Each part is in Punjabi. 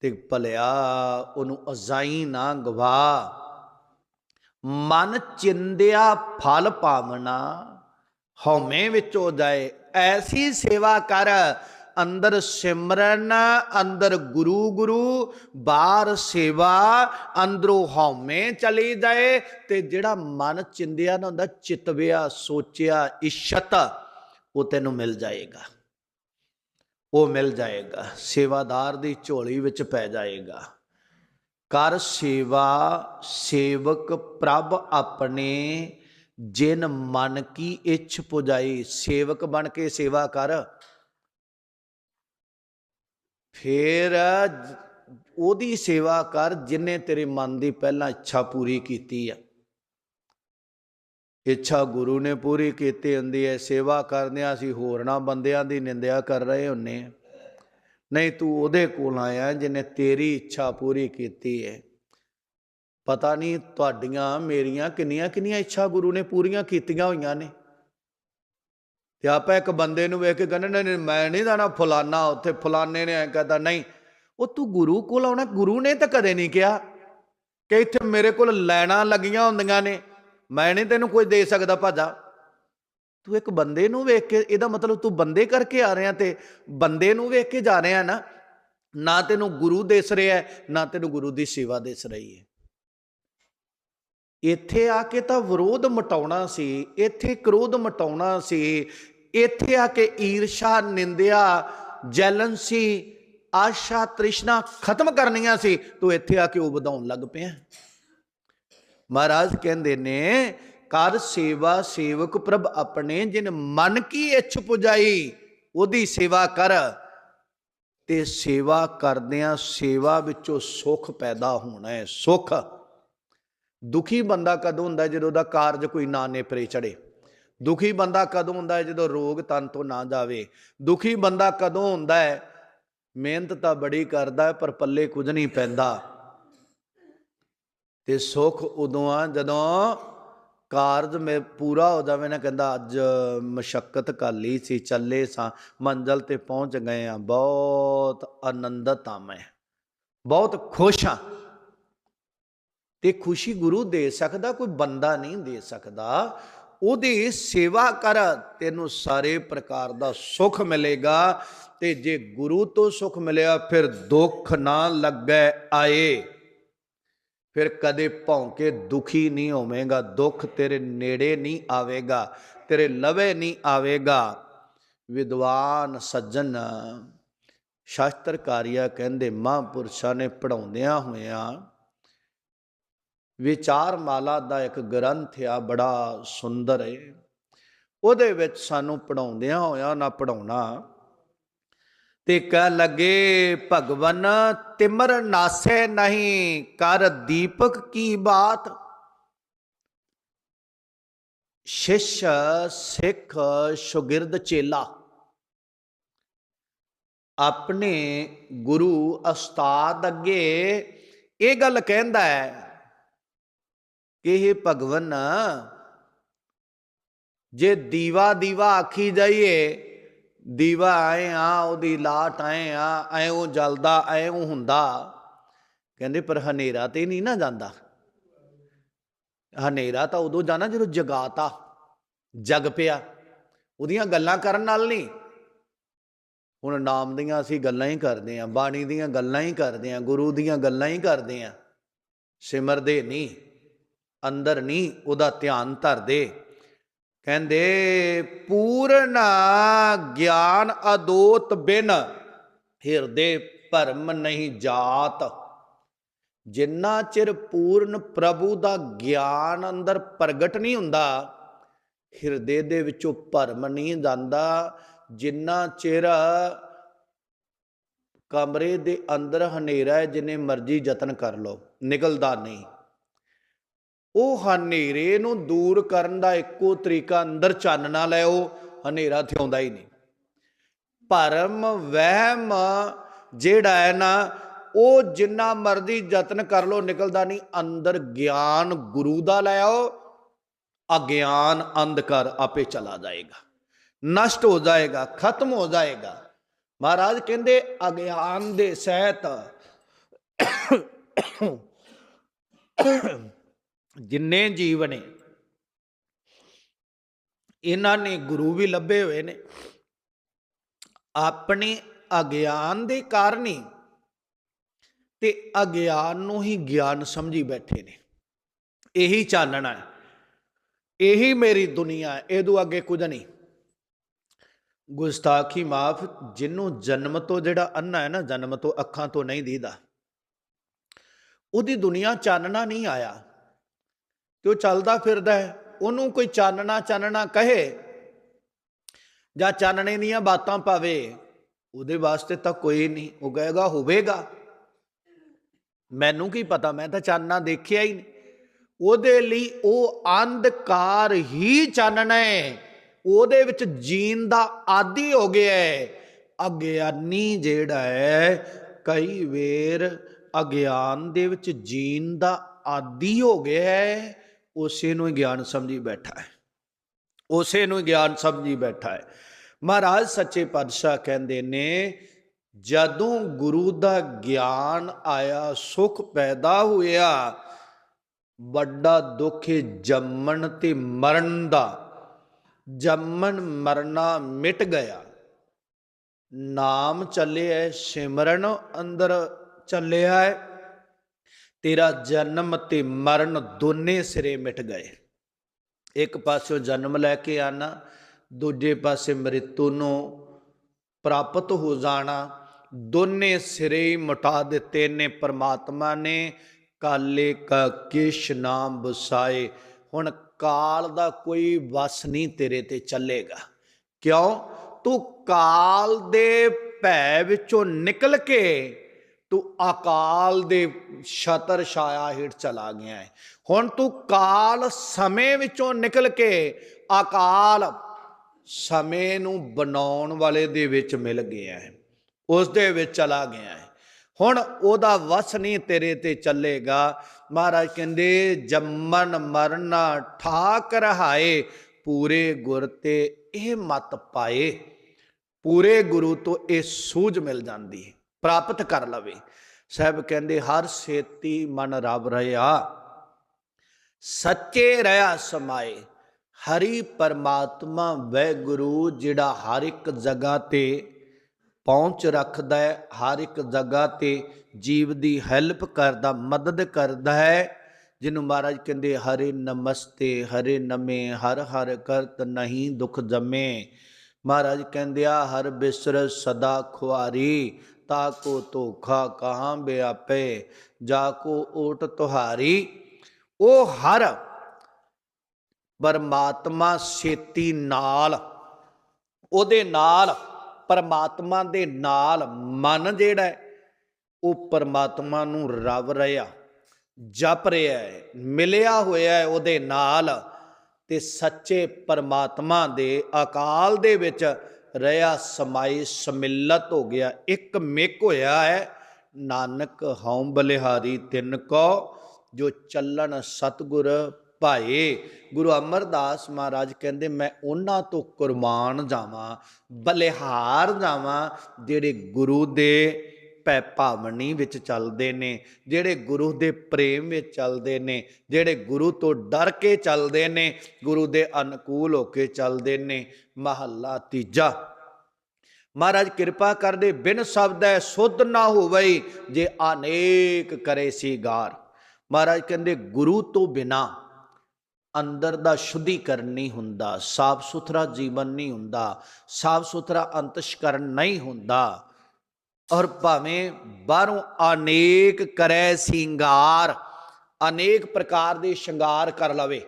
ਤੇ ਭਲਿਆ ਉਹਨੂੰ ਅਜ਼ਾਈ ਨਾ ਗਵਾ ਮਨ ਚਿੰਦਿਆ ਫਲ ਪਾਵਨਾ ਹਉਮੈ ਵਿੱਚ ਹੋ ਜਾਏ, ਐਸੀ ਸੇਵਾ ਕਰ। ਅੰਦਰ ਸਿਮਰਨ, ਅੰਦਰ ਗੁਰੂ ਗੁਰੂ, ਬਾਹਰ ਸੇਵਾ, ਅੰਦਰੋਂ ਹਉਮੈ ਚਲੀ ਜਾਏ। ਤੇ ਜਿਹੜਾ ਮਨ ਚਿੰਦਿਆ ਨਾ ਹੁੰਦਾ, ਚਿਤਵਿਆ, ਸੋਚਿਆ ਇਸ਼ਤ ਉਹ ਤੈਨੂੰ ਮਿਲ ਜਾਏਗਾ। ਉਹ ਮਿਲ ਜਾਏਗਾ। ਸੇਵਾਦਾਰ ਦੀ ਝੋਲੀ ਵਿੱਚ ਪੈ ਜਾਏਗਾ। ਕਰ ਸੇਵਾ ਸੇਵਕ ਪ੍ਰਭ ਆਪਣੇ, ਜਿਨ ਮਨ ਕੀ ਇੱਛ ਪੁਜਾਈ। ਸੇਵਕ ਬਣ ਕੇ ਸੇਵਾ ਕਰ। ਫੇਰ ਉਹਦੀ ਸੇਵਾ ਕਰ ਜਿਨੇ ਤੇਰੇ ਮਨ ਦੀ ਪਹਿਲਾਂ ਇੱਛਾ ਪੂਰੀ ਕੀਤੀ ਆ। ਇੱਛਾ ਗੁਰੂ ਨੇ ਪੂਰੀ ਕੀਤੀ ਹੁੰਦੀ ਹੈ, ਸੇਵਾ ਕਰਦਿਆਂ ਅਸੀਂ ਹੋਰਨਾਂ ਬੰਦਿਆਂ ਦੀ ਨਿੰਦਿਆ ਕਰ ਰਹੇ ਹੁੰਨੇ ਆ ਨਹੀਂ, ਤੂੰ ਉਹਦੇ ਕੋਲ ਆਇਆ ਜਿਹਨੇ ਤੇਰੀ ਇੱਛਾ ਪੂਰੀ ਕੀਤੀ ਹੈ। ਪਤਾ ਨਹੀਂ ਤੁਹਾਡੀਆਂ, ਮੇਰੀਆਂ ਕਿੰਨੀਆਂ ਕਿੰਨੀਆਂ ਇੱਛਾ ਗੁਰੂ ਨੇ ਪੂਰੀਆਂ ਕੀਤੀਆਂ ਹੋਈਆਂ ਨੇ। ਤੇ ਆਪਾਂ ਇੱਕ ਬੰਦੇ ਨੂੰ ਵੇਖ ਕੇ ਕਹਿੰਦੇ ਨਹੀਂ, ਮੈਂ ਨਹੀਂ ਜਾਣਾ ਫਲਾਨਾ, ਉੱਥੇ ਫਲਾਨੇ ਨੇ ਐ ਕਹਤਾ, ਨਹੀਂ, ਉਹ ਤੂੰ ਗੁਰੂ ਕੋਲ ਆਉਣਾ, ਗੁਰੂ ਨੇ ਤਾਂ ਕਦੇ ਨਹੀਂ ਕਿਹਾ ਕਿ ਇੱਥੇ ਮੇਰੇ ਕੋਲ ਲੈਣਾ ਲੱਗੀਆਂ ਹੁੰਦੀਆਂ ਨੇ। ਮੈਂ ਨਹੀਂ ਤੈਨੂੰ ਕੁਝ ਦੇ ਸਕਦਾ ਭਾਜਾ। ਤੂੰ ਇੱਕ ਬੰਦੇ ਨੂੰ ਵੇਖ ਕੇ, ਇਹਦਾ ਮਤਲਬ ਤੂੰ ਬੰਦੇ ਕਰਕੇ ਆ ਰਿਹਾ ਤੇ ਬੰਦੇ ਨੂੰ ਵੇਖ ਕੇ ਜਾ ਰਿਹਾ ਨਾ ਨਾ ਤੈਨੂੰ ਗੁਰੂ ਦਿਸ ਰਿਹਾ ਨਾ ਤੈਨੂੰ ਗੁਰੂ ਦੀ ਸੇਵਾ ਦਿਸ ਰਹੀ ਹੈ। ਇੱਥੇ ਆ ਕੇ ਤਾਂ ਵਿਰੋਧ ਮਟਾਉਣਾ ਸੀ, ਇੱਥੇ ਕ੍ਰੋਧ ਮਟਾਉਣਾ ਸੀ, ਇੱਥੇ ਆ ਕੇ ਈਰਸ਼ਾ, ਨਿੰਦਿਆ ਜੈਲਨਸੀ ਆਸ਼ਾ ਤ੍ਰਿਸ਼ਨਾ ਖਤਮ ਕਰਨੀਆਂ ਸੀ, ਤੂੰ ਇੱਥੇ ਆ ਕੇ ਉਹ ਵਧਾਉਣ ਲੱਗ ਪਿਆ। ਮਹਾਰਾਜ ਕਹਿੰਦੇ ਨੇ, ਕਰ ਸੇਵਾ ਸੇਵਕ ਪ੍ਰਭ ਆਪਣੇ ਜਿਨ ਮਨ ਕੀ ਇੱਛ ਪੁਜਾਈ, ਉਹਦੀ ਸੇਵਾ ਕਰ। ਤੇ ਸੇਵਾ ਕਰਦਿਆਂ ਸੇਵਾ ਵਿੱਚੋਂ ਸੁਖ ਪੈਦਾ ਹੋਣਾ ਹੈ, ਸੁਖ। ਦੁਖੀ ਬੰਦਾ ਕਦੋਂ ਹੁੰਦਾ ਜਦੋਂ ਦਾ ਕਾਰਜ ਕੋਈ ਨਾ ਨੇਪਰੇ ਚੜੇ ਦੁਖੀ ਬੰਦਾ ਕਦੋਂ ਹੁੰਦਾ ਹੈ? ਜਦੋਂ ਰੋਗ ਤਨ ਤੋਂ ਨਾ ਜਾਵੇ? ਦੁਖੀ ਬੰਦਾ ਕਦੋਂ ਹੁੰਦਾ ਹੈ? ਮਿਹਨਤ ਤਾਂ ਬੜੀ ਕਰਦਾ ਪਰ ਪੱਲੇ ਕੁਝ ਨਹੀਂ ਪੈਂਦਾ। ਤੇ ਸੁਖ ਉਦੋਂ ਆ ਜਦੋਂ ਕਾਰਜ ਮੇ ਪੂਰਾ ਹੋ ਜਾਵੇ ਨਾ ਕਹਿੰਦਾ ਅੱਜ ਮਸ਼ਕਤ ਕਰ ਲਈ ਸੀ, ਚੱਲੇ ਸਾਂ, ਮੰਜ਼ਲ ਤੇ ਪਹੁੰਚ ਗਏ ਆ। ਬਹੁਤ ਆਨੰਦਤ ਆ ਮੈਂ, ਬਹੁਤ ਖੁਸ਼ ਆ। ਤੇ ਖੁਸ਼ੀ ਗੁਰੂ ਦੇ ਸਕਦਾ, ਕੋਈ ਬੰਦਾ ਨਹੀਂ ਦੇ ਸਕਦਾ। ਉਹਦੀ ਸੇਵਾ ਕਰ, ਤੈਨੂੰ ਸਾਰੇ ਪ੍ਰਕਾਰ ਦਾ ਸੁੱਖ ਮਿਲੇਗਾ। ਤੇ ਜੇ ਗੁਰੂ ਤੋਂ ਸੁੱਖ ਮਿਲਿਆ, ਫਿਰ ਦੁੱਖ ਨਾ ਲੱਗੈ ਆਏ। ਫਿਰ ਕਦੇ ਭੌਂਕੇ ਦੁਖੀ ਨਹੀਂ ਹੋਵੇਂਗਾ, ਦੁੱਖ ਤੇਰੇ ਨੇੜੇ ਨਹੀਂ ਆਵੇਗਾ, ਤੇਰੇ ਲਵੇ ਨਹੀਂ ਆਵੇਗਾ। ਵਿਦਵਾਨ ਸੱਜਣ ਸ਼ਾਸਤਰਕਾਰੀਆ ਕਹਿੰਦੇ, ਮਹਾਂਪੁਰਸ਼ਾਂ ਨੇ ਪੜਾਉਂਦਿਆਂ ਹੋਇਆਂ ਵਿਚਾਰ ਮਾਲਾ ਦਾ ਇੱਕ ਗ੍ਰੰਥ ਆ, ਬੜਾ ਸੁੰਦਰ ਏ। ਉਹਦੇ ਵਿੱਚ ਸਾਨੂੰ ਪੜਾਉਂਦਿਆਂ ਹੋਇਆਂ ਨਾ ਪੜਾਉਣਾ ਤੇ ਕਹਿ ਲਗੇ ਭਗਵਨ, ਤਿਮਰ ਨਾਸੇ ਨਹੀਂ ਕਰ ਦੀਪਕ ਕੀ ਬਾਤ? ਸ਼ਿਸ਼ ਸਿੱਖ ਸ਼ੁਗਿਰਦ ਚੇਲਾ, ਆਪਣੇ ਗੁਰੂ ਉਸਤਾਦ ਅੱਗੇ ਇਹ ਗੱਲ ਕਹਿੰਦਾ ਹੈ ਕਿ ਇਹ ਭਗਵਨ, ਜੇ ਦੀਵਾ ਦੀਵਾ ਆਖੀ ਜਾਈਏ ਦੀਵਾ ਆਏ ਆ, ਉਹਦੀ ਲਾਟ ਆਏ ਆ ਐਉਂ ਜਲਦਾ ਐਉਂ ਹੁੰਦਾ। ਕਹਿੰਦੇ, ਪਰ ਹਨੇਰਾ ਤੇ ਨਹੀਂ ਨਾ ਜਾਂਦਾ। ਹਨੇਰਾ ਤਾਂ ਉਦੋਂ ਜਾਣਾ ਜਦੋਂ ਜਗਾਤਾ, ਜਗ ਪਿਆ। ਉਹਦੀਆਂ ਗੱਲਾਂ ਕਰਨ ਨਾਲ ਨਹੀਂ। ਹੁਣ ਨਾਮ ਦੀਆਂ ਅਸੀਂ ਗੱਲਾਂ ਹੀ ਕਰਦੇ ਆਂ, ਬਾਣੀ ਦੀਆਂ ਗੱਲਾਂ ਹੀ ਕਰਦੇ ਆਂ, ਗੁਰੂ ਦੀਆਂ ਗੱਲਾਂ ਹੀ ਕਰਦੇ ਆਂ। ਸਿਮਰਦੇ ਨਹੀਂ, ਅੰਦਰ ਨਹੀਂ, ਉਹਦਾ ਧਿਆਨ ਧਰਦੇ। ਕਹਿੰਦੇ, ਪੂਰਨ ਗਿਆਨ ਅਦੋਤ ਬਿਨ, ਹਿਰਦੇ ਭਰਮ ਨਹੀਂ ਜਾਤ। ਜਿੰਨਾ ਚਿਰ ਪੂਰਨ ਪ੍ਰਭੂ ਦਾ ਗਿਆਨ ਅੰਦਰ ਪ੍ਰਗਟ ਨਹੀਂ ਹੁੰਦਾ, ਹਿਰਦੇ ਦੇ ਵਿੱਚੋਂ ਭਰਮ ਨਹੀਂ ਜਾਂਦਾ। ਜਿੰਨਾ ਚਿਰ ਕਮਰੇ ਦੇ ਅੰਦਰ ਹਨੇਰਾ ਹੈ, ਜਿੰਨੇ ਮਰਜ਼ੀ ਯਤਨ ਕਰ ਲਓ, ਨਿਕਲਦਾ ਨਹੀਂ। ਉਹ ਹਨੇਰੇ ਨੂੰ ਦੂਰ ਕਰਨ ਦਾ ਇੱਕੋ ਤਰੀਕਾ ਅੰਦਰ ਚਾਨਣਾ ਲੈਓ, ਹਨੇਰਾ ਥਿਉਂਦਾ ਹੀ ਨਹੀਂ। ਭਰਮ, ਵਹਿਮ ਜਿਹੜਾ ਹੈ ਨਾ, ਉਹ ਜਿੰਨਾ ਮਰਜ਼ੀ ਯਤਨ ਕਰ ਲੋ ਨਿਕਲਦਾ ਨਹੀਂ। ਅੰਦਰ ਗਿਆਨ ਗੁਰੂ ਦਾ ਲੈ ਆਓ, ਅਗਿਆਨ ਅੰਧਕਾਰ ਆਪੇ ਚਲਾ ਜਾਏਗਾ। ਨਸ਼ਟ ਹੋ ਜਾਏਗਾ, ਖਤਮ ਹੋ ਜਾਏਗਾ। ਮਹਾਰਾਜ ਕਹਿੰਦੇ, ਅਗਿਆਨ ਦੇ ਸਹਿਤ ਜਿੰਨੇ ਜੀਵ ਨੇ, ਇਹਨਾਂ ਨੇ ਗੁਰੂ ਵੀ ਲੱਭੇ ਹੋਏ ਨੇ। ਆਪਣੇ ਅਗਿਆਨ ਦੇ ਕਾਰਨ ਹੀ ਤੇ ਅਗਿਆਨ ਨੂੰ ਹੀ ਗਿਆਨ ਸਮਝੀ ਬੈਠੇ ਨੇ। ਇਹੀ ਚਾਨਣਾ ਹੈ। ਇਹੀ ਮੇਰੀ ਦੁਨੀਆ ਹੈ। ਇਹਦੋਂ ਅੱਗੇ ਕੁਝ ਨਹੀਂ। ਗੁਸਤਾਖੀ ਮਾਫ ਜਿਹਨੂੰ ਜਨਮ ਤੋਂ ਜਿਹੜਾ ਅੰਨਾ ਹੈ ਨਾ, ਜਨਮ ਤੋਂ ਅੱਖਾਂ ਤੋਂ ਨਹੀਂ ਦੀਦਾ। ਉਹਦੀ ਦੁਨੀਆ ਚਾਨਣਾ ਨਹੀਂ ਆਇਆ। ਤੇ ਉਹ ਚੱਲਦਾ ਫਿਰਦਾ ਹੈ, ਉਹਨੂੰ ਕੋਈ ਚਾਨਣਾ ਚਾਨਣਾ ਕਹੇ ਜਾਂ ਚਾਨਣੇ ਦੀਆਂ ਬਾਤਾਂ ਪਾਵੇ, ਉਹਦੇ ਵਾਸਤੇ ਤਾਂ ਕੋਈ ਨਹੀਂ, ਉਹ ਕਹੇਗਾ ਹੋਵੇਗਾ। ਮੈਨੂੰ ਕੀ ਪਤਾ, ਮੈਂ ਤਾਂ ਚਾਨਣਾ ਦੇਖਿਆ ਹੀ ਨਹੀਂ। ਉਹਦੇ ਲਈ ਉਹ ਅੰਧਕਾਰ ਹੀ ਚਾਨਣਾ ਹੈ, ਉਹਦੇ ਵਿੱਚ ਜੀਣ ਦਾ ਆਦੀ ਹੋ ਗਿਆ ਹੈ। ਅਗਿਆਨੀ ਜਿਹੜਾ ਹੈ, ਕਈ ਵੇਰ ਅਗਿਆਨ ਦੇ ਵਿੱਚ ਜੀਣ ਦਾ ਆਦੀ ਹੋ ਗਿਆ ਹੈ। ਉਸੇ ਨੂੰ ਹੀ ਗਿਆਨ ਸਮਝੀ ਬੈਠਾ ਹੈ। ਉਸੇ ਨੂੰ ਗਿਆਨ ਸਮਝੀ ਬੈਠਾ ਹੈ। ਮਹਾਰਾਜ ਸੱਚੇ ਪਾਤਸ਼ਾਹ ਕਹਿੰਦੇ ਨੇ, ਜਦੋਂ ਗੁਰੂ ਦਾ ਗਿਆਨ ਆਇਆ, ਸੁਖ ਪੈਦਾ ਹੋਇਆ, ਵੱਡਾ ਦੁੱਖ ਹੈ ਜੰਮਣ ਤੇ ਮਰਨ ਦਾ। ਜੰਮਣ ਮਰਨਾ ਮਿਟ ਗਿਆ। ਨਾਮ ਚੱਲਿਆ ਸਿਮਰਨ, ਅੰਦਰ ਚੱਲਿਆ ਹੈ ਤੇਰਾ ਜਨਮ ਤੇ ਮਰਨ ਦੋਨੇ ਸਿਰੇ ਮਿਟ ਗਏ। ਇੱਕ ਪਾਸਿਓਂ ਜਨਮ ਲੈ ਕੇ ਆਣਾ, ਦੂਜੇ ਪਾਸੇ ਮ੍ਰਿਤੂ ਨੂੰ ਪ੍ਰਾਪਤ ਹੋ ਜਾਣਾ। ਦੋਨੇ ਸਿਰੇ ਹੀ ਮਿਟਾ ਦਿੱਤੇ ਨੇ ਪ੍ਰਮਾਤਮਾ ਨੇ। ਕਾਲੇ ਕਾ ਕਿਸ਼ ਨਾਮ ਬਸਾਏ। ਹੁਣ ਕਾਲ ਦਾ ਕੋਈ ਵਸ ਨਹੀਂ ਤੇਰੇ ਤੇ ਚੱਲੇਗਾ। ਕਿਉਂ? ਤੂੰ ਕਾਲ ਦੇ ਭੈ ਵਿੱਚੋਂ ਨਿਕਲ ਕੇ ਤੂੰ ਅਕਾਲ ਦੇ ਛਤਰ ਛਾਇਆ ਹੇਠ ਚਲਾ ਗਿਆ ਹੈ। ਹੁਣ ਤੂੰ ਕਾਲ ਸਮੇਂ ਵਿੱਚੋਂ ਨਿਕਲ ਕੇ ਅਕਾਲ ਸਮੇਂ ਨੂੰ ਬਣਾਉਣ ਵਾਲੇ ਦੇ ਵਿੱਚ ਮਿਲ ਗਿਆ ਹੈ। ਉਸ ਦੇ ਵਿੱਚ ਚਲਾ ਗਿਆ ਹੈ। ਹੁਣ ਉਹਦਾ ਵਸ ਨਹੀਂ ਤੇਰੇ ਤੇ ਚੱਲੇਗਾ। ਮਹਾਰਾਜ ਕਹਿੰਦੇ, ਜੰਮਨ ਮਰਨਾ ਠਾਕ ਰਹਾਏ, ਪੂਰੇ ਗੁਰ ਤੇ ਇਹ ਮਤ ਪਾਏ। ਪੂਰੇ ਗੁਰੂ ਤੋਂ ਇਹ ਸੂਝ ਮਿਲ ਜਾਂਦੀ ਹੈ। ਪ੍ਰਾਪਤ ਕਰ ਲਵੇ। ਸਾਹਿਬ ਕਹਿੰਦੇ, ਹਰ ਸੇਤੀ ਮਨ ਰਬ ਰਹਾ, ਸੱਚੇ ਰਹਾ ਸਮਾਏ। ਹਰੀ ਪਰਮਾਤਮਾ ਵੈ ਗੁਰੂ ਜਿਹੜਾ ਹਰ ਇੱਕ ਜਗ੍ਹਾ ਤੇ ਪਹੁੰਚ ਰੱਖਦਾ ਹੈ, ਹਰ ਇੱਕ ਜਗ੍ਹਾ ਤੇ ਜੀਵ ਦੀ ਹੈਲਪ ਕਰਦਾ, ਮਦਦ ਕਰਦਾ ਹੈ। ਜਿਹਨੂੰ ਮਹਾਰਾਜ ਕਹਿੰਦੇ, ਹਰੇ ਨਮਸਤੇ, ਹਰੇ ਨਮੇ, ਹਰ ਹਰ ਕਰਤ ਨਹੀਂ ਦੁਖ ਜਮੇ। ਮਹਾਰਾਜ ਕਹਿੰਦੇ, ਆ ਹਰ ਬਿਸਰ ਸਦਾ ਖੁਆਰੀ ਤਾ ਕੋ ਧੋਖਾ ਕਹਾਂ ਬਿਆਪੇ ਜਾ ਕੋ ਓਟ ਤੁਹਾਰੀ। ਉਹ ਹਰ ਪਰਮਾਤਮਾ ਛੇਤੀ ਨਾਲ ਉਹਦੇ ਨਾਲ ਪਰਮਾਤਮਾ ਦੇ ਨਾਲ ਮਨ ਜਿਹੜਾ ਹੈ, ਉਹ ਪਰਮਾਤਮਾ ਨੂੰ ਰਵ ਰਿਹਾ ਜਪ ਰਿਹਾ ਹੈ ਮਿਲਿਆ ਹੋਇਆ ਹੈ ਉਹਦੇ ਨਾਲ ਤੇ ਸੱਚੇ ਪਰਮਾਤਮਾ ਦੇ ਅਕਾਲ ਦੇ ਵਿੱਚ ਰਿਹਾ ਸਮਾਈ ਸਮਿਲਤ ਹੋ ਗਿਆ। ਇੱਕ ਮਿਕ ਹੋਇਆ ਹੈ, ਨਾਨਕ ਹਉ ਬਲਿਹਾਰੀ ਤਿੰਨ ਕੋ, ਜੋ ਚੱਲਣ ਸਤਗੁਰ ਭਾਏ। ਗੁਰੂ ਅਮਰਦਾਸ ਮਹਾਰਾਜ ਕਹਿੰਦੇ, ਮੈਂ ਉਹਨਾਂ ਤੋਂ ਕੁਰਬਾਨ ਜਾਵਾਂ, ਬਲਿਹਾਰ ਜਾਵਾਂ, ਜਿਹੜੇ ਗੁਰੂ ਦੇ ਭੈ ਭਾਵਨੀ ਵਿੱਚ ਚੱਲਦੇ ਨੇ, ਜਿਹੜੇ ਗੁਰੂ ਦੇ ਪ੍ਰੇਮ ਵਿੱਚ ਚੱਲਦੇ ਨੇ, ਜਿਹੜੇ ਗੁਰੂ ਤੋਂ ਡਰ ਕੇ ਚੱਲਦੇ ਨੇ, ਗੁਰੂ ਦੇ ਅਨੁਕੂਲ ਹੋ ਕੇ ਚੱਲਦੇ ਨੇ। ਮਹੱਲਾ ਤੀਜਾ ਮਹਾਰਾਜ ਕਿਰਪਾ ਕਰਦੇ ਬਿਨ ਸ਼ਬਦ ਹੈ ਸੁਧ ਨਾ ਹੋਵੇ ਜੇ ਅਨੇਕ ਕਰੇ ਸੀਗਾਰ। ਮਹਾਰਾਜ ਕਹਿੰਦੇ, ਗੁਰੂ ਤੋਂ ਬਿਨਾ ਅੰਦਰ ਦਾ ਸ਼ੁੱਧੀਕਰਨ ਨਹੀਂ ਹੁੰਦਾ, ਸਾਫ਼ ਸੁਥਰਾ ਜੀਵਨ ਨਹੀਂ ਹੁੰਦਾ, ਸਾਫ਼ ਸੁਥਰਾ ਅੰਤਸ਼ਕਰਨ ਨਹੀਂ ਹੁੰਦਾ। ਔਰ ਭਾਵੇਂ ਬਾਹਰੋਂ ਅਨੇਕ ਕਰੈ ਸਿੰਗਾਰ, ਅਨੇਕ ਪ੍ਰਕਾਰ ਦੇ ਸ਼ਿੰਗਾਰ ਕਰ ਲਵੇ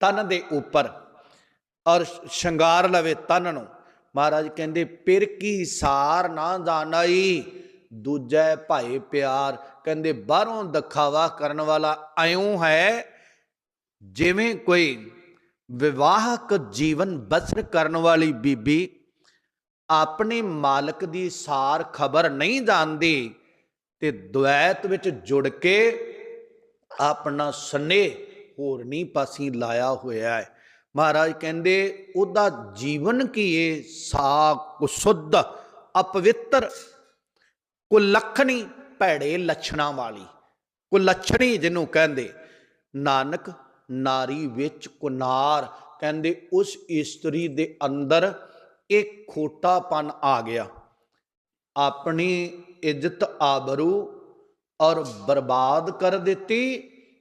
ਤਨ ਦੇ ਉੱਪਰ, ਔਰ ਸ਼ਿੰਗਾਰ ਲਵੇ ਤਨ ਨੂੰ ਮਹਾਰਾਜ ਕਹਿੰਦੇ, ਪਿਰ ਕੀ ਸਾਰ ਨਾ ਜਾਣਾਈ, ਦੂਜੈ ਭਾਈ ਪਿਆਰ। ਕਹਿੰਦੇ, ਬਾਹਰੋਂ ਦਿਖਾਵਾ ਕਰਨ ਵਾਲਾ ਐਉਂ ਹੈ, ਜਿਵੇਂ ਕੋਈ ਵਿਵਾਹਕ ਜੀਵਨ ਬਸਰ ਕਰਨ ਵਾਲੀ ਬੀਬੀ ਆਪਣੇ ਮਾਲਕ ਦੀ ਸਾਰ ਖਬਰ ਨਹੀਂ ਜਾਣਦੀ ਤੇ ਦੁਐਤ ਵਿੱਚ ਜੁੜ ਕੇ ਆਪਣਾ ਸਨੇਹ ਹੋਰ ਨਹੀਂ ਪਾਸੀ ਲਾਇਆ ਹੋਇਆ ਹੈ। ਮਹਾਰਾਜ ਕਹਿੰਦੇ, ਉਹਦਾ ਜੀਵਨ ਕੀ ਏ? ਸਾ ਕੁਸੁੱਧ ਅਪਵਿੱਤਰ ਕੁਲੱਖਣੀ ਭੈੜੇ ਲੱਛਣਾਂ ਵਾਲੀ ਕੁਲੱਛਣੀ ਜਿਹਨੂੰ ਕਹਿੰਦੇ। ਨਾਨਕ ਨਾਰੀ ਵਿੱਚ ਕੁਨਾਰ, ਕਹਿੰਦੇ, ਉਸ ਇਸਤਰੀ ਦੇ ਅੰਦਰ ਇੱਕ ਖੋਟਾਪਨ ਆ ਗਿਆ। ਆਪਣੀ ਇੱਜ਼ਤ ਆਬਰੂ ਔਰ ਬਰਬਾਦ ਕਰ ਦਿੱਤੀ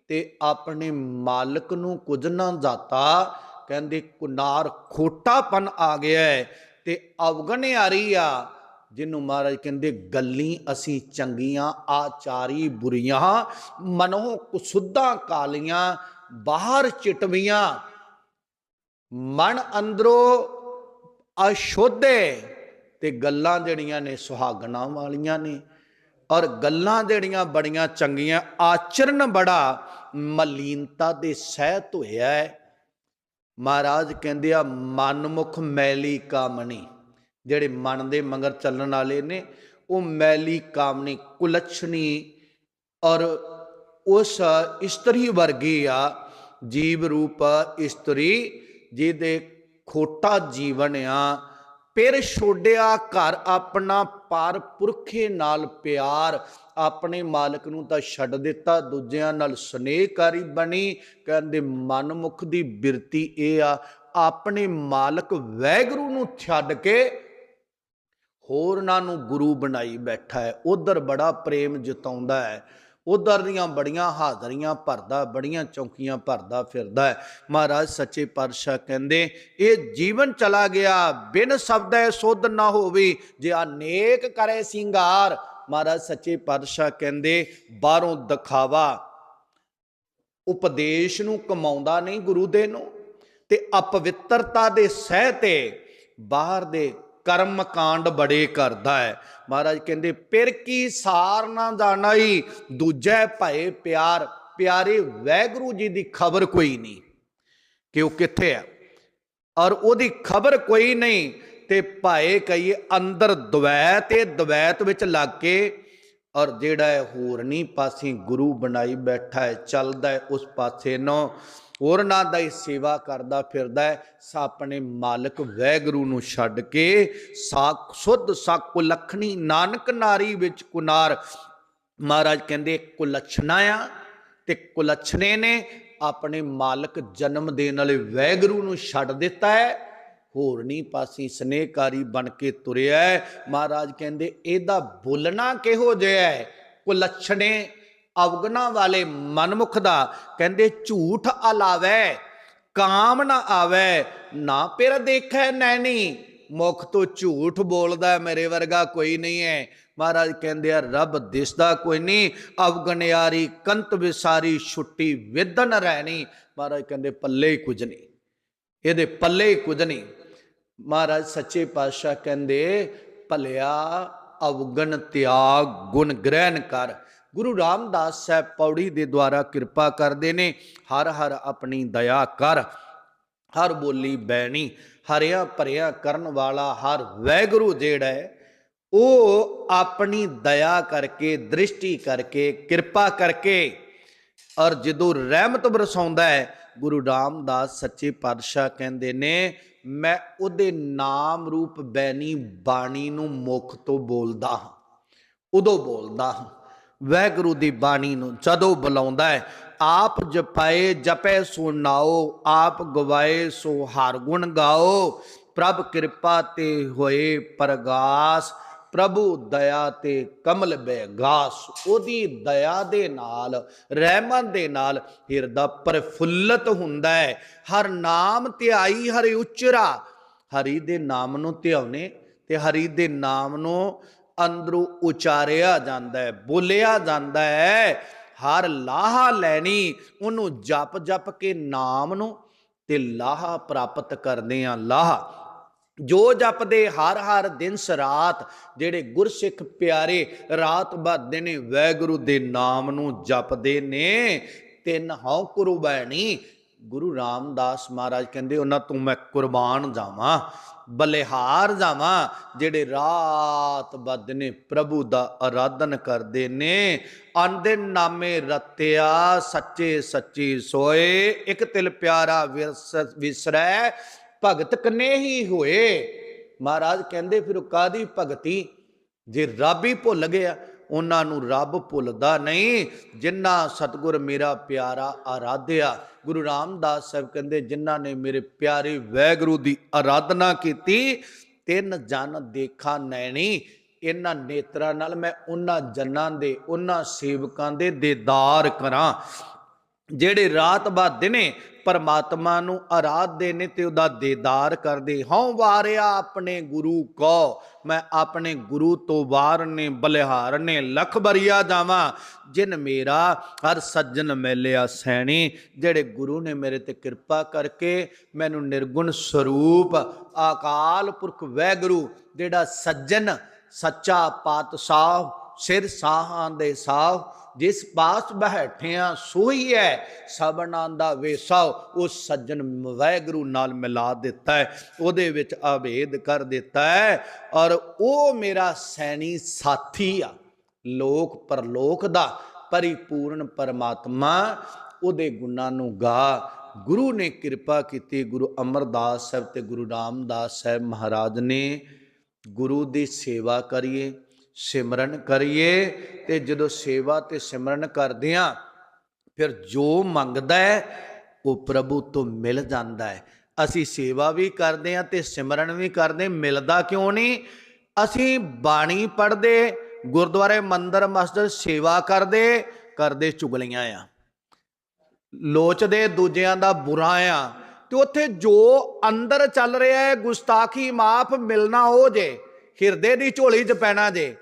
ਤੇ ਆਪਣੇ ਮਾਲਕ ਨੂੰ ਕੁਝ ਨਾ ਜਾਤਾ। ਕਹਿੰਦੇ ਕੁਨਾਰ ਖੋਟਾਪਨ ਆ ਗਿਆ ਤੇ ਅਵਗਣ ਆ ਆ ਜਿਹਨੂੰ ਮਹਾਰਾਜ ਕਹਿੰਦੇ ਗੱਲੀ ਅਸੀਂ ਚੰਗੀਆਂ, ਆਚਾਰੀ ਬੁਰੀਆਂ ਮਨੋਂ ਕੁਸੁੱਧਾਂ ਕਾਲੀਆਂ, ਬਾਹਰ ਚਿਟਵੀਆਂ, ਮਨ ਅੰਦਰੋਂ ਅਸ਼ੁੱਧੇ ਤੇ ਗੱਲਾਂ ਜਿਹੜੀਆਂ ਨੇ ਸੁਹਾਗਣਾ ਵਾਲੀਆਂ ਨੇ। ਔਰ ਗੱਲਾਂ ਜਿਹੜੀਆਂ ਬੜੀਆਂ ਚੰਗੀਆਂ ਆਚਰਨ ਬੜਾ ਮਲੀਨਤਾ ਦੇ ਸਹਿਤ ਹੋਇਆ ਹੈ। ਮਹਾਰਾਜ ਕਹਿੰਦੇ ਆ, ਮਨਮੁਖ ਮੈਲੀ ਕਾਮਣੀ। ਜਿਹੜੇ ਮਨ ਦੇ ਮੰਗਰ ਚੱਲਣ ਵਾਲੇ ਨੇ, ਉਹ ਮੈਲੀ ਕਾਮਣੀ, ਕੁਲਛਣੀ। ਔਰ ਉਸ ਇਸਤਰੀ ਵਰਗੀ ਆ, ਜੀਵ ਰੂਪ ਇਸਤਰੀ, ਜਿਹਦੇ ਖੋਟਾ ਜੀਵਨ ਆ ਫਿਰ ਛੋੜਿਆ ਘਰ ਆਪਣਾ ਪਾਰ ਪੁਰਖੇ ਨਾਲ ਪਿਆਰ। ਆਪਣੇ ਮਾਲਕ ਨੂੰ ਤਾਂ ਛੱਡ ਦਿੱਤਾ, ਦੂਜਿਆਂ ਨਾਲ ਸਨੇਹਕਾਰੀ ਬਣੀ। ਕਹਿੰਦੇ, ਮਨਮੁਖ ਦੀ ਬਿਰਤੀ ਇਹ ਆ, ਆਪਣੇ ਮਾਲਕ ਵੈਗਰੂ ਨੂੰ ਛੱਡ ਕੇ ਹੋਰਨਾਂ ਨੂੰ ਗੁਰੂ ਬਣਾਈ ਬੈਠਾ ਹੈ। ਉਧਰ ਬੜਾ ਪ੍ਰੇਮ ਜਤਾਉਂਦਾ ਹੈ। ਉਧਰ ਦੀਆਂ ਬੜੀਆਂ ਹਾਜ਼ਰੀਆਂ ਭਰਦਾ, ਬੜੀਆਂ ਚੌਕੀਆਂ ਭਰਦਾ ਫਿਰਦਾ ਹੈ। ਮਹਾਰਾਜ ਸੱਚੇ ਪਾਤਸ਼ਾਹ ਕਹਿੰਦੇ, ਇਹ ਜੀਵਨ ਚਲਾ ਗਿਆ, ਬਿਨ ਸ਼ਬਦੈ ਸੁਧ ਨਾ ਹੋਵੇ, ਜੇ ਅਨੇਕ ਕਰੇ ਸਿੰਗਾਰ। ਮਹਾਰਾਜ ਸੱਚੇ ਪਾਤਸ਼ਾਹ ਕਹਿੰਦੇ, ਬਾਹਰੋਂ ਦਿਖਾਵਾ, ਉਪਦੇਸ਼ ਨੂੰ ਕਮਾਉਂਦਾ ਨਹੀਂ ਗੁਰੂ ਦੇ ਨੂੰ ਤੇ ਅਪਵਿੱਤਰਤਾ ਦੇ ਸਹਿ ਤੇ ਬਾਹਰ ਦੇ ਕਰਮ ਕਾਂਡ ਬੜੇ ਕਰਦਾ ਹੈ। ਮਹਾਰਾਜ ਕਹਿੰਦੇ ਪਿਰ ਕੀ ਸਾਰ ਨਾ ਜਾਣਾਈ ਦੂਜੇ ਭਏ ਪਿਆਰ, ਪਿਆਰੇ ਵੈਗਰੂ ਜੀ ਦੀ ਖਬਰ ਕੋਈ ਨਹੀਂ। ਕਿ ਉਹ ਕਿੱਥੇ ਆ? ਔਰ ਉਹਦੀ ਖਬਰ ਕੋਈ ਨਹੀਂ, ਤੇ ਭਾਏ ਕਹੀਏ ਅੰਦਰ ਦਵੈਤ, ਤੇ ਦਵੈਤ ਵਿੱਚ ਲੱਗ ਕੇ ਔਰ ਜਿਹੜਾ ਹੈ ਹੋਰਨੀ ਪਾਸੇ ਗੁਰੂ ਬਣਾਈ ਬੈਠਾ ਹੈ, ਚੱਲਦਾ ਹੈ ਉਸ ਪਾਸੇ ਨੂੰ। ਹੋਰਨਾਂ ਦਾ ਹੀ ਸੇਵਾ ਕਰਦਾ ਫਿਰਦਾ ਹੈ। ਸਾ ਆਪਣੇ ਮਾਲਕ ਵੈਗਰੂ ਨੂੰ ਛੱਡ ਕੇ ਸਾਖ ਸੁਧ ਸਕ ਲਖਣੀ ਨਾਨਕ ਨਾਰੀ ਵਿੱਚ ਕੁਨਾਰ। ਮਹਾਰਾਜ ਕਹਿੰਦੇ, ਕੁਲਛਣਾ ਆ ਤੇ ਕੁਲਛਣੇ ਨੇ ਆਪਣੇ ਮਾਲਕ ਜਨਮ ਦੇਣ ਵਾਲੇ ਵੈਗਰੂ ਨੂੰ ਛੱਡ ਦਿੱਤਾ ਹੈ। ਹੋਰਨੀ ਪਾਸੀ ਸਨੇਹਕਾਰੀ ਬਣ ਕੇ ਤੁਰਿਆ ਮਹਾਰਾਜ ਕਹਿੰਦੇ, ਇਹਦਾ ਬੋਲਣਾ ਕਿਹੋ ਜਿਹਾ ਹੈ। ਕੁਲਛਣੇ ਅਵਗਣਾ ਵਾਲੇ ਮਨਮੁਖ ਦਾ, ਕਹਿੰਦੇ ਝੂਠ ਅਲਾਵੇ, ਕਾਮ ਨਾ ਆਵੇ, ਨਾ ਪਿਰ ਦੇਖੈ ਨੈਣੀ। ਮੁਖ ਤੋਂ ਝੂਠ ਬੋਲਦਾ ਮੇਰੇ ਵਰਗਾ ਕੋਈ ਨਹੀਂ ਹੈ ਮਹਾਰਾਜ ਕਹਿੰਦੇ ਆ, ਰੱਬ ਦਿਸਦਾ ਕੋਈ ਨਹੀਂ, ਅਵਗਣਿਆਰੀ ਕੰਤ ਵਿਸਾਰੀ ਛੁੱਟੀ ਵਿਦਨ ਰਹਿਣੀ ਮਹਾਰਾਜ ਕਹਿੰਦੇ, ਪੱਲੇ ਕੁਝ ਨਹੀਂ, ਇਹਦੇ ਪੱਲੇ ਕੁਝ ਨਹੀਂ। ਮਹਾਰਾਜ ਸੱਚੇ ਪਾਤਸ਼ਾਹ ਕਹਿੰਦੇ, ਭਲਿਆ ਅਵਗਣ ਤਿਆਗ ਗੁਣ ਗ੍ਰਹਿਣ ਕਰ। ਗੁਰੂ ਰਾਮਦਾਸ ਸਾਹਿਬ ਪੌੜੀ ਦੇ ਦੁਆਰਾ ਕਿਰਪਾ ਕਰਦੇ ਨੇ। ਹਰ ਹਰ ਆਪਣੀ ਦਇਆ ਕਰ, ਹਰ ਬੋਲੀ ਬੈਣੀ, ਹਰਿਆ ਭਰਿਆ ਕਰਨ ਵਾਲਾ ਹਰ ਵੈਗੁਰੂ ਜਿਹੜਾ ਹੈ, ਉਹ ਆਪਣੀ ਦਇਆ ਕਰਕੇ, ਦ੍ਰਿਸ਼ਟੀ ਕਰਕੇ, ਕਿਰਪਾ ਕਰਕੇ ਔਰ ਜਦੋਂ ਰਹਿਮਤ ਬਰਸਾਉਂਦਾ ਹੈ, ਗੁਰੂ ਰਾਮਦਾਸ ਸੱਚੇ ਪਾਤਸ਼ਾਹ ਕਹਿੰਦੇ ਨੇ, ਮੈਂ ਉਹਦੇ ਨਾਮ ਰੂਪ ਬੈਣੀ ਬਾਣੀ ਨੂੰ ਮੁਖ ਤੋਂ ਬੋਲਦਾ ਹਾਂ, ਉਦੋਂ ਬੋਲਦਾ ਹਾਂ। ਵੈਗੁਰੂ ਦੀ ਬਾਣੀ ਨੂੰ ਜਦੋਂ ਬੁਲਾਉਂਦਾ ਹੈ, ਆਪ ਜਪਾਏ, ਜਪੈ, ਸੋ ਨਾਓ, ਆਪ ਗਵਾਏ, ਸੋ ਹਰ ਗੁਣ ਗਾਓ। ਪ੍ਰਭ ਕਿਰਪਾ ਤੇ ਹੋਏ ਪ੍ਰਗਾਸ, ਪ੍ਰਭੂ ਦਇਆ ਤੇ ਕਮਲ ਬੇਗਾਸ ਉਹਦੀ ਦਇਆ ਦੇ ਨਾਲ ਰਹਿਮਤ ਦੇ ਨਾਲ ਹਿਰਦਾ ਪ੍ਰਫੁੱਲਤ ਹੁੰਦਾ ਹੈ। ਹਰ ਨਾਮ ਧਿਆਈ, ਹਰਿ ਉਚਰਾ। ਹਰੀ ਦੇ ਨਾਮ ਨੂੰ ਧਿਆਉਨੇ ਤੇ ਹਰੀ ਦੇ ਨਾਮ ਨੂੰ ਅੰਦਰੋਂ ਉਚਾਰਿਆ ਜਾਂਦਾ ਹੈ, ਬੋਲਿਆ ਜਾਂਦਾ ਹੈ। ਹਰ ਲਾਹਾ ਲੈਣੀ, ਉਹਨੂੰ ਜਪ ਜਪ ਕੇ ਨਾਮ ਨੂੰ ਤੇ ਲਾਹਾ ਪ੍ਰਾਪਤ ਕਰਦੇ ਆ ਲਾਹਾ। ਜੋ ਜਪਦੇ ਹਰ ਹਰ ਦਿਨ ਸਰਾਤ, ਜਿਹੜੇ ਗੁਰਸਿੱਖ ਪਿਆਰੇ ਰਾਤ ਬਾਦੇ ਨੇ, ਵੈਗੁਰੂ ਦੇ ਨਾਮ ਨੂੰ ਜਪਦੇ ਨੇ। ਤਿੰਨ ਹਉ ਕੁਰਬਾਨੀ ਗੁਰੂ ਰਾਮਦਾਸ ਮਹਾਰਾਜ ਕਹਿੰਦੇ, ਉਹਨਾਂ ਤੋਂ ਮੈਂ ਕੁਰਬਾਨ ਜਾਵਾਂ। ਬਲਿਹਾਰ ਜਾਵਾਂ, ਜਿਹੜੇ ਰਾਤ ਬਦ ਨੇ ਪ੍ਰਭੂ ਦਾ ਆਰਾਧਨ ਕਰਦੇ ਨੇ। ਆਂਦੇ ਨਾਮੇ ਰਤਿਆ, ਸੱਚੇ ਸੱਚੀ ਸੋਏ, ਇੱਕ ਤਿਲ ਪਿਆਰਾ ਵਿਸਰੈ, ਭਗਤ ਕਨੇ ਹੀ ਹੋਏ। ਮਹਾਰਾਜ ਕਹਿੰਦੇ, ਫਿਰ ਉਹ ਕਾਦੀ ਭਗਤੀ? ਜੇ ਰੱਬ ਹੀ ਭੁੱਲ ਗਿਆ, ਉਹਨਾਂ ਨੂੰ ਰੱਬ ਭੁੱਲਦਾ ਨਹੀਂ। ਜਿੰਨਾ ਸਤਿਗੁਰ ਮੇਰਾ ਪਿਆਰਾ ਆਰਾਧਿਆ ਗੁਰੂ ਰਾਮਦਾਸ ਸਾਹਿਬ ਕਹਿੰਦੇ, ਜਿਨ੍ਹਾਂ ਨੇ ਮੇਰੇ ਪਿਆਰੇ ਵੈਗੁਰੂ ਦੀ ਆਰਾਧਨਾ ਕੀਤੀ, ਤਿੰਨ ਜਨ ਦੇਖਾ ਨੈਣੀ। ਇਹਨਾਂ ਨੇਤਰਾਂ ਨਾਲ ਮੈਂ ਉਹਨਾਂ ਜਨਾਂ ਦੇ ਉਹਨਾਂ ਸੇਵਕਾਂ ਦੇ ਦੇਦਾਰ ਕਰਾਂ। ਜਿਹੜੇ ਰਾਤ ਬਾ ਦਿਨੇ ਪਰਮਾਤਮਾ ਨੂੰ ਆਰਾਧਦੇ ਨੇ ਤੇ ਉਹਦਾ ਦੀਦਾਰ ਕਰਦੇ ਹਉ ਵਾਰਿਆ ਆਪਣੇ ਗੁਰੂ ਕੋ, ਮੈਂ ਆਪਣੇ ਗੁਰੂ ਤੋਂ ਵਾਰ ਨੇ ਬਲਿਹਾਰ ਨੇ ਲਖ ਬਰੀਆ ਜਾਵਾਂ। ਜਿਨ ਮੇਰਾ ਹਰ ਸੱਜਣ ਮਿਲਿਆ ਸੈਣੀ, ਜਿਹੜੇ ਗੁਰੂ ਨੇ ਮੇਰੇ ਤੇ ਕਿਰਪਾ ਕਰਕੇ ਮੈਨੂੰ ਨਿਰਗੁਣ ਸਰੂਪ ਆਕਾਲ ਪੁਰਖ ਵੈਗੁਰੂ, ਜਿਹੜਾ ਸੱਜਣ, ਸੱਚਾ ਪਾਤਸ਼ਾਹ ਸਿਰ ਸਾਹਾਂ ਦੇ ਸਾਹ, ਜਿਸ ਪਾਸ ਬੈਠਿਆ ਸੋਈ ਹੈ ਸਭਨਾਂ ਦਾ ਵੇਸਾ, ਉਹ ਸੱਜਣ ਵੈਗਰੂ ਨਾਲ ਮਿਲਾ ਦਿੱਤਾ ਹੈ ਉਹਦੇ ਵਿੱਚ ਆਵੇਦ ਕਰ ਦਿੱਤਾ ਹੈ ਔਰ ਉਹ ਮੇਰਾ ਸੈਣੀ ਸਾਥੀ ਆ, ਲੋਕ ਪਰਲੋਕ ਦਾ ਪਰਿਪੂਰਨ ਪਰਮਾਤਮਾ, ਉਹਦੇ ਗੁਣਾਂ ਨੂੰ ਗਾ। ਗੁਰੂ ਨੇ ਕਿਰਪਾ ਕੀਤੀ, ਗੁਰੂ ਅਮਰਦਾਸ ਸਾਹਿਬ ਤੇ ਗੁਰੂ ਰਾਮਦਾਸ ਸਾਹਿਬ ਮਹਾਰਾਜ ਨੇ ਗੁਰੂ ਦੀ ਸੇਵਾ ਕਰੀਏ। ਸਿਮਰਨ ਕਰੀਏ ਤੇ ਜਦੋਂ ਸੇਵਾ ਤੇ ਸਿਮਰਨ ਕਰਦੇ ਆ ਫਿਰ ਜੋ ਮੰਗਦਾ ਹੈ, ਉਹ ਪ੍ਰਭੂ ਤੋਂ ਮਿਲ ਜਾਂਦਾ ਹੈ। ਅਸੀਂ ਸੇਵਾ ਵੀ ਕਰਦੇ ਆ ਤੇ ਸਿਮਰਨ ਵੀ ਕਰਦੇ ਮਿਲਦਾ ਕਿਉਂ ਨਹੀਂ? ਅਸੀਂ ਬਾਣੀ ਪੜ੍ਹਦੇ, ਗੁਰਦੁਆਰੇ ਮੰਦਰ ਮਸਜਿਦ ਸੇਵਾ ਕਰਦੇ ਕਰਦੇ ਚੁਗਲੀਆਂ ਆ। ਲੋਚਦੇ ਦੂਜਿਆਂ ਦਾ ਬੁਰਾ ਆ। ਤੇ ਉੱਥੇ ਜੋ ਅੰਦਰ ਚੱਲ ਰਿਹਾ ਹੈ, ਗੁਸਤਾਖੀ ਮਾਫ ਮਿਲਣਾ ਹੋ ਜੇ, ਹਿਰਦੇ ਦੀ ਝੋਲੀ 'ਚ ਪੈਣਾ ਜੇ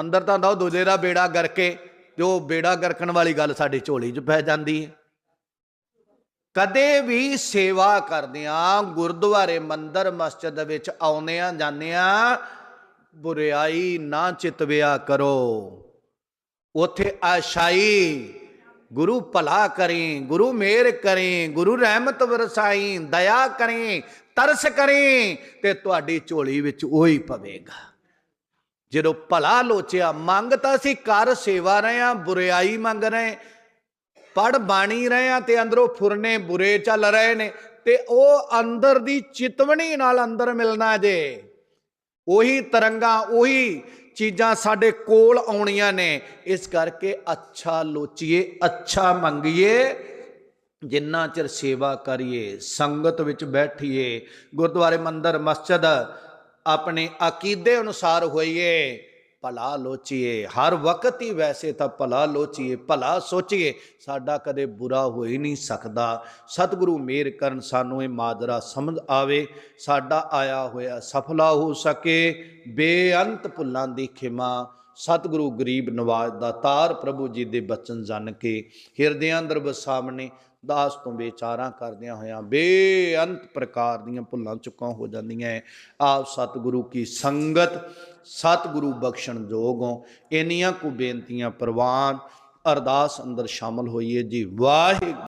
ਅੰਦਰ ਤਾਂ ਹੁੰਦਾ ਉਹ ਦੂਜੇ ਦਾ ਬੇੜਾ ਗਰਕੇ ਜੋ ਬੇੜਾ ਗਰਕਣ ਵਾਲੀ ਗੱਲ ਸਾਡੀ ਝੋਲੀ 'ਚ ਪੈ ਜਾਂਦੀ ਹੈ। ਕਦੇ ਵੀ ਸੇਵਾ ਕਰਦਿਆਂ ਗੁਰਦੁਆਰੇ ਮੰਦਰ ਮਸਜਿਦ ਵਿੱਚ ਆਉਂਦਿਆਂ ਜਾਂਦਿਆਂ ਬੁਰਿਆਈ ਨਾ ਚਿਤਵਿਆ ਕਰੋ। ਉਥੇ ਆਸ਼ਾਈ ਗੁਰੂ ਭਲਾ ਕਰੇ, ਗੁਰੂ ਮਿਹਰ ਕਰੇ, ਗੁਰੂ ਰਹਿਮਤ ਵਰਸਾਈ, ਦਇਆ ਕਰੇ, ਤਰਸ ਕਰੇ ਤੇ ਤੁਹਾਡੀ ਝੋਲੀ ਵਿੱਚ ਉਹੀ ਪਵੇਗਾ। ਜਦੋਂ ਭਲਾ ਲੋਚਿਆ, ਮੰਗ ਤਾਂ ਅਸੀਂ ਕਰ ਸੇਵਾ ਰਹੇ ਆ ਬੁਰਿਆਈ ਮੰਗ ਰਹੇ ਪੜ ਬਾਣੀ ਰਹੇ ਆ ਤੇ ਅੰਦਰੋਂ ਫੁਰਨੇ ਬੁਰੇ ਚੱਲ ਰਹੇ ਨੇ ਤੇ ਉਹ ਅੰਦਰ ਦੀ ਚਿਤਵਣੀ ਨਾਲ ਅੰਦਰ ਮਿਲਣਾ ਜੇ। ਉਹੀ ਤਰੰਗਾਂ, ਉਹੀ ਚੀਜ਼ਾਂ ਸਾਡੇ ਕੋਲ ਆਉਣੀਆਂ ਨੇ। ਇਸ ਕਰਕੇ ਅੱਛਾ ਲੋਚੀਏ, ਅੱਛਾ ਮੰਗੀਏ, ਜਿੰਨਾ ਚਿਰ ਸੇਵਾ ਕਰੀਏ, ਸੰਗਤ ਵਿੱਚ ਬੈਠੀਏ। ਗੁਰਦੁਆਰੇ ਮੰਦਰ, ਮਸਜਿਦ ਆਪਣੇ ਅਕੀਦੇ ਅਨੁਸਾਰ ਹੋਈਏ, ਭਲਾ ਲੋਚੀਏ। ਹਰ ਵਕਤ ਹੀ ਵੈਸੇ ਤਾਂ ਭਲਾ ਲੋਚੀਏ, ਭਲਾ ਸੋਚੀਏ। ਸਾਡਾ ਕਦੇ ਬੁਰਾ ਹੋ ਹੀ ਨਹੀਂ ਸਕਦਾ। ਸਤਿਗੁਰੂ ਮੇਰ ਕਰਨ ਸਾਨੂੰ ਇਹ ਮਾਜਰਾ ਸਮਝ ਆਵੇ। ਸਾਡਾ ਆਇਆ ਹੋਇਆ ਸਫਲਾ ਹੋ ਸਕੇ। ਬੇਅੰਤ ਭੁੱਲਾਂ ਦੀ ਖਿਮਾ। ਸਤਿਗੁਰੂ ਗਰੀਬ ਨਵਾਜ ਦਾ ਤਾਰ ਪ੍ਰਭੂ ਜੀ ਦੇ ਬਚਨ ਜਨ ਕੇ ਹਿਰਦਿਆਂ ਅੰਦਰ ਵਸਾਵਣੇ। ਦਾਸ ਤੋਂ ਵਿਚਾਰਾਂ ਕਰਦਿਆਂ ਹੋਇਆਂ ਬੇਅੰਤ ਪ੍ਰਕਾਰ ਦੀਆਂ ਭੁੱਲਾਂ ਚੁੱਕਾਂ ਹੋ ਜਾਂਦੀਆਂ ਹੈ। ਆਪ ਸਤਿਗੁਰੂ ਕੀ ਸੰਗਤ, ਸਤਿਗੁਰੂ ਬਖਸ਼ਣ ਜੋਗੋਂ ਇੰਨੀਆਂ ਕੁ ਬੇਨਤੀਆਂ ਪ੍ਰਵਾਨ ਅਰਦਾਸ ਅੰਦਰ ਸ਼ਾਮਲ ਹੋਈਏ ਜੀ ਵਾਹਿਗੁਰੂ